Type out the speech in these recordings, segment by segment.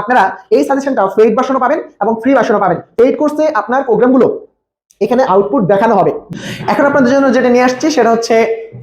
আপনারা এই সাজেশনটা পেইড ভার্সনও পাবেন এবং ফ্রি ভার্সনও পাবেন। পেইড কোর্সে আপনার প্রোগ্রামগুলো এখানে আউটপুট দেখানো হবে। এখন আপনাদের জন্য যেটা নিয়ে আসছি সেটা হচ্ছে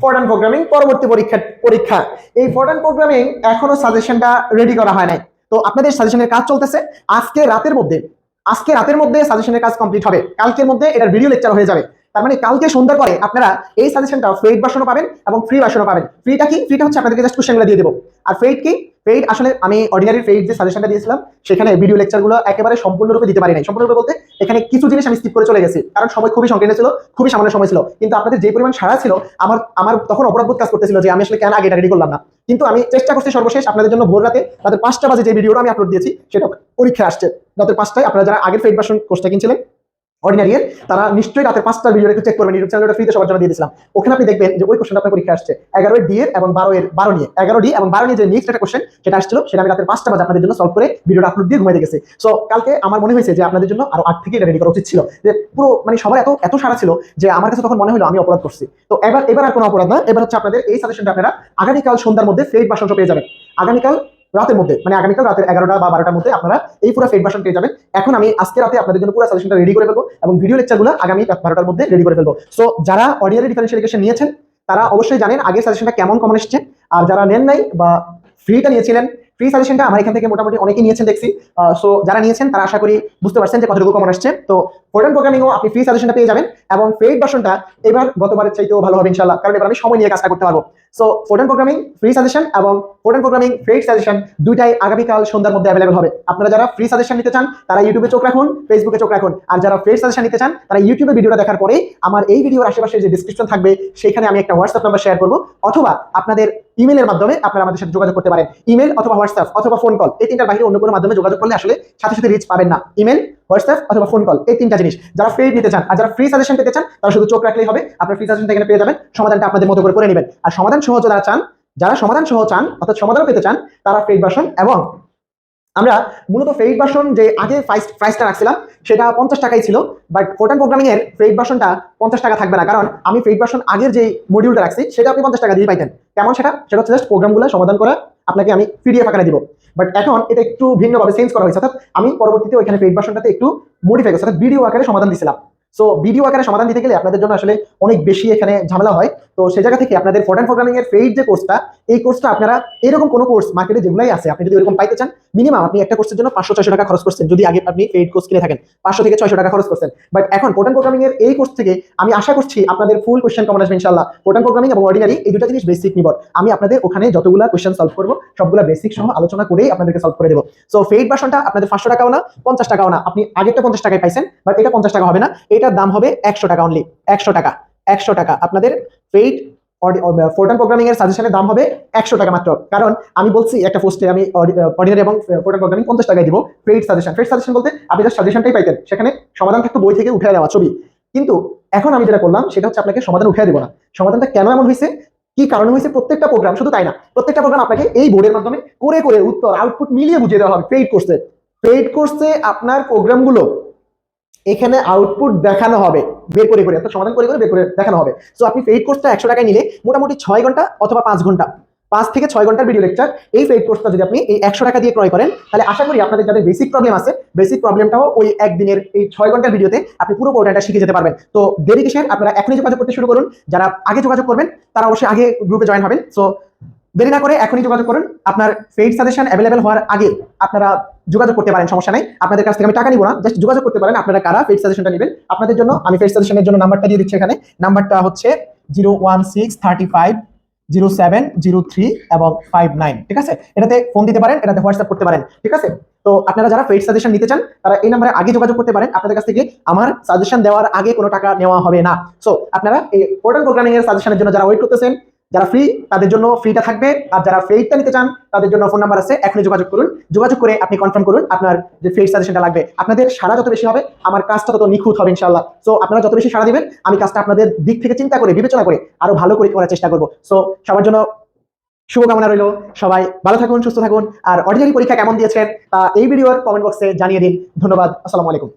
ফর্ডান প্রোগ্রামিং পরবর্তী পরীক্ষা পরীক্ষা। এই ফর্ডান প্রোগ্রামিং এখনও সাজেশনটা রেডি করা হয় নাই। তো আপনাদের সাজেশনের কাজ চলতেছে। আজকে রাতের মধ্যে, আজকে রাতের মধ্যে সাজেশনের কাজ কমপ্লিট হবে। কালকের মধ্যে এটার ভিডিও লেকচার হয়ে যাবে। তার মানে কালকে সন্ধ্যার পরে আপনারা এই সাজেশনটা পেইড ভার্সনও পাবেন এবং ফ্রি ভার্সনও পাবেন। ফ্রিটা কি? ফ্রিটা হচ্ছে আপনাদেরকে জাস্ট কোশ্চেনগুলো দিয়ে দেবো। আর পেইড কি? পেইড আসলে আমি অর্ডিনারি পেইড যে সাজেশনটা দিয়েছিলাম, সেখানে ভিডিও লেকচারগুলো একেবারে সম্পূর্ণরূপে দিতে পারি নাই। সম্পূর্ণরূপে বলতে, এখানে কিছু জিনিস আমি স্কিপ করে চলে গেছি, কারণ সময় খুবই সংকীর্ণ ছিল, খুবই সামান্য সময় ছিল। কিন্তু আপনাদের যে পরিমাণ সারা ছিল, আমার আমার তখন অপরাধবোধ কাজ করতেছিল যে আমি আসলে কেন আগে রেডি করলাম না। কিন্তু আমি চেষ্টা করছি সর্বশেষ আপনাদের জন্য ভোর রাতে রাতের পাঁচটা বাজে যে ভিডিওটা আমি আপলোড দিয়েছি, সেটা পরীক্ষা আসছে। রাতের পাঁচটায় আপনারা যারা আগের পেইড ভার্সন কোর্সটা কিনছিলেন অর্ডিনারি এর, তারা নিশ্চয়ই রাতের পাঁচটার ভিডিও একটু চেক করবেন ইউটিউব চ্যানেলটা ফ্রিতে সবার জন্য দিয়ে দিয়েছিলাম। ওখানে আপনি দেখবেন যে ওই কোশ্চেনটা আপনার পরীক্ষা আসছে। এগারো ডি এর এবং বারো এর, বারো নিয়ে। এগারো ডি এবং বারো নিয়ে যে নেক্সট একটা কোশ্চেন সেটা আসছিল, সেটা আমি রাতের পাঁচটা বাজে আপনাদের জন্য সলভ করে ভিডিওটা আপলোড দিয়ে ঘুমিয়ে গেছে। সো কালকে আমার মনে হয়েছে যে আপনাদের জন্য আরও আগ থেকে এটা রেডি করা উচিত ছিল। যে পুরো মানে সবার এত এত সারা ছিল যে আমার কাছে তখন মনে হলো আমি অপরাধ করছি। তো এবার এবার আর কোনো অপরাধ না। এবার হচ্ছে আপনাদের এই সাজেশনটা আপনারা আগামীকাল সন্ধ্যার মধ্যে ফেক ভাষণ পেয়ে যাবেন। আগামীকাল রাতের মধ্যে মানে আগামীকাল রাতের এগারোটা বা বারোটার মধ্যে আপনারা এই পুরো ফেড ভার্সন পেয়ে যাবেন। এখন আমি আজকে রাতে আপনাদের জন্য পুরো সাজেশনটা রেডি করে ফেলব এবং ভিডিও লেকচারগুলো আগামী বারোটার মধ্যে রেডি করে ফেলব। সো যারা অডিয়ারি ডিফারেন্সিয়েশন নিয়েছেন, তারা অবশ্যই জানেন আগের সাজেশনটা কেমন কমন এসছে। আর যারা নেন নাই বা ফ্রিটা নিয়েছিলেন ফ্রি সাজেশনটা আমার এখান থেকে মোটামুটি অনেকেই নিয়েছেন, দেখছি। সো যারা নিয়েছেন, তারা আশা করি বুঝতে পারছেন যে কতটুকু কমন আসছে। তো ফোর্টন প্রোগ্রামিংও আপনি ফ্রি সাজেশনটা পেয়ে যাবেন এবং পেইড ভার্সনটা এবার গতবারের চাইতেও ভালো হবে ইনশাল্লাহ কারণ এবার আমি সময় নিয়ে কাজটা করতে পারব। So Fortran programming free suggestion এবং ফোর্টন প্রোগ্রামিং পেইড সাজেশন দুইটাই আগামীকাল সন্ধ্যার মধ্যে অ্যাভেলেবল হবে। আপনারা যারা ফ্রি সাজেশন নিতে চান, তারা ইউটিউবে চোখ রাখুন ফেসবুকে চোখ রাখুন। আর যারা পেইড সাজেশন নিতে চান, তারা ইউটিউবে ভিডিওটা দেখার পরে আমার এই ভিডিওর আশেপাশে যে ডিসক্রিপশন থাকবে, সেখানে আমি একটা হোয়াটসঅ্যাপ নাম্বার শেয়ার করব। অথবা আপনাদের ইমেলের মাধ্যমে আপনারা আমাদের সাথে যোগাযোগ করতে পারেন। ইমেল অথবা হোয়াটসঅ্যাপ অথবা ফোন কল এই তিনটার বাইরে অন্য কোনো মাধ্যমে যোগাযোগ করলে আসলে সাথে সাথে রিচ পাবেন না। ইমেল হোয়াটসঅ্যাপ অথবা ফোন কল এই তিনটা জিনিস। যারা ফ্রি নিতে চান আর যারা ফ্রি সাজেশন পেতে চান, তারা শুধু চোখ রাখলেই হবে। আপনার ফ্রি সাজেশন এখানে পেয়ে যাবেন। সমাধানটা আপনাদের মতো করে করে নেবেন। আর সমাধান সহজ যারা চান, যারা সমাধান সহ চান, অর্থাৎ সমাধান পেতে চান, তারা ফেক ভার্সন এবং আমরা মূলত ফেইড ভার্সন যে আগে প্রাইসটা রাখছিলাম, সেটা পঞ্চাশ টাকাই ছিল। বাট ফোর্টান প্রোগ্রামিং এর ফেইড ভার্সনটা পঞ্চাশ টাকা থাকবে না। কারণ আমি ফেইড ভার্সন আগের যে মডিউলটা রাখছি, সেটা আপনি পঞ্চাশ টাকা দিয়ে পাইতেন। কেমন সেটা? সেটা হচ্ছে জাস্ট প্রোগ্রামগুলো সমাধান করা আপনাকে আমি পিডিএফ আকারে দিব। বাট এখন এটা একটু ভিন্নভাবে চেঞ্জ করা হয়েছে। অর্থাৎ আমি পরবর্তীতে ওইখানে পেইড ভার্সনটাতে একটু মডিফাই করছি। অর্থাৎ ভিডিও আকারে সমাধান দিছিলাম। সো ভিডিও আকারে সমাধান দিতে গেলে আপনাদের জন্য আসলে অনেক বেশি এখানে ঝামেলা হয়। তো সেই জায়গা থেকে আপনাদের ফোর্টান প্রোগ্রামিং এর পেইড যে কোর্সটা এই কোর্সটা আপনারা এরকম কোনো কোর্স মার্কেটে যেগুলাই আছে, আপনি যদি এরকম পাইতে চান মিনিমাম আপনি একটা কোর্সের জন্য পাঁচশো, ছয়শো টাকা খরচ করছেন, যদি আগে আপনি পেইড কোর্স কিনে থাকেন, পাঁচশো থেকে ছয়শো টাকা খরচ করছেন। বাট এখন ফোর্টান প্রোগ্রামিং এর এই কোর্স থেকে আমি আশা করছি আপনাদের ফুল কোয়েশ্চেন কমন আসবে ইনশাল্লাহ ফোর্টান প্রোগ্রামিং এবং অর্ডিনারি এই দুটো জিনিস বেসিক নিবর আমি আপনাদের ওখানে যতগুলো কোয়েশ্চেন সলভ করব, সবগুলো বেসিক সহ আলোচনা করেই আপনাদেরকে সলভ করে দেবো। সো পেইড ভার্সনটা আপনাদের পাঁচশো টাকাও না, পঞ্চাশ টাকাও না। আপনি আগেরটা পঞ্চাশ টাকায় পাইছেন বাট এটা পঞ্চাশ টাকা হবে না। এটার দাম হবে একশো টাকা অনলি একশো টাকা। একশো টাকা। আপনাদের পেইড ফোর্টান প্রোগ্রামিং এর সাজেশনের দাম হবে একশো টাকা মাত্র। কারণ আমি বলছি, একটা পোস্টে আমি অর্ডিনারি এবং ফোর্টান প্রোগ্রামিং পঞ্চাশ টাকায় দিব পেইড সাজেশন পেইড সাজেশন বলতে আপনি জাস্ট সাজেশনটাই পাইতেন। সেখানে সমাধান থাকতো বই থেকে উঠে দেওয়া ছবি। কিন্তু এখন আমি যেটা করলাম, সেটা হচ্ছে আপনাকে সমাধান উঠে দেবো না। সমাধানটা কেন এমন হয়েছে? কি কারণে হয়েছে? প্রত্যেকটা প্রোগ্রাম শুধু তাই না, প্রত্যেকটা প্রোগ্রাম আপনাকে এই বোর্ডের মাধ্যমে করে করে উত্তর আউটপুট মিলিয়ে বুঝিয়ে দেওয়া হবে পেইড কোর্সে পেইড কোর্সে আপনার প্রোগ্রামগুলো এখানে আউটপুট দেখানো হবে। বের করে করে, অর্থাৎ সমাধান করে করে, বের করে দেখানো হবে। সো আপনি পেইড কোর্সটা একশো টাকায় নিলে মোটামুটি ছয় ঘণ্টা অথবা পাঁচ ঘণ্টা, পাঁচ থেকে ছয় ঘণ্টার ভিডিও লেকচার এই পেইড কোর্সটা যদি আপনি এই একশো টাকা দিয়ে ক্রয় করেন, তাহলে আশা করি আপনাদের যাদের বেসিক প্রবলেম আছে বেসিক প্রবলেমটাও ওই একদিনের এই ছয় ঘণ্টার ভিডিওতে আপনি পুরো পোর্টালটা শিখে যেতে পারবেন। তো দেরি কিসের? আপনারা এখনই যোগাযোগ করতে শুরু করুন। যারা আগে যোগাযোগ করবেন, তারা অবশ্যই আগে গ্রুপে জয়েন হবেন। সো দেরি না করে এখনই যোগাযোগ করুন। আপনার পেইড সাজেশন অ্যাভেলেবেল হওয়ার আগে আপনারা যোগাযোগ করতে পারেন, সমস্যা নাই। আপনাদের কাছ থেকে আমি টাকা নিব না জাস্ট যোগাযোগ করতে পারেন, আপনারা কারা পেইড সাজেশনটা নেবেন। আপনাদের জন্য, আমি পেইড সাজেশনের জন্য নাম্বারটা দিয়ে দিচ্ছি এখানে। নাম্বারটা হচ্ছে zero one six thirty five zero seven zero three এবং ফাইভ নাইন ঠিক আছে? এটাতে ফোন দিতে পারেন, এটাতে হোয়াটসঅ্যাপ করতে পারেন, ঠিক আছে? তো আপনারা যারা পেইড সাজেশন নিতে চান, তারা এই নাম্বারে আগে যোগাযোগ করতে পারেন। আপনাদের কাছ থেকে আমার সাজেশন দেওয়ার আগে কোনো টাকা নেওয়া হবে না। সো আপনারা এই পোর্টাল প্রোগ্রামিং এর সাজেশনের জন্য যারা ওয়েট করতেছেন যারা ফ্রি তাদের জন্য ফ্রিটা থাকবে। আর যারা ফেইডটা নিতে চান, তাদের জন্য ফোন নাম্বার আছে, এখনই যোগাযোগ করুন। যোগাযোগ করে আপনি কনফার্ম করুন আপনার যে ফেইড সাজেশনটা লাগবে। আপনাদের সারা যত বেশি হবে, আমার কাজটা তত নিখুঁত হবে ইনশাল্লাহ সো আপনারা যত বেশি সারা দিবেন, আমি কাজটা আপনাদের দিক থেকে চিন্তা করে, বিবেচনা করে, আরও ভালো করে করার চেষ্টা করব। সো সবার জন্য শুভকামনা রইল। সবাই ভালো থাকুন, সুস্থ থাকুন। আর অর্ডিনারি পরীক্ষা কেমন দিয়েছেন, তা এই ভিডিওর কমেন্ট বক্সে জানিয়ে দিন। ধন্যবাদ। আসসালামু আলাইকুম।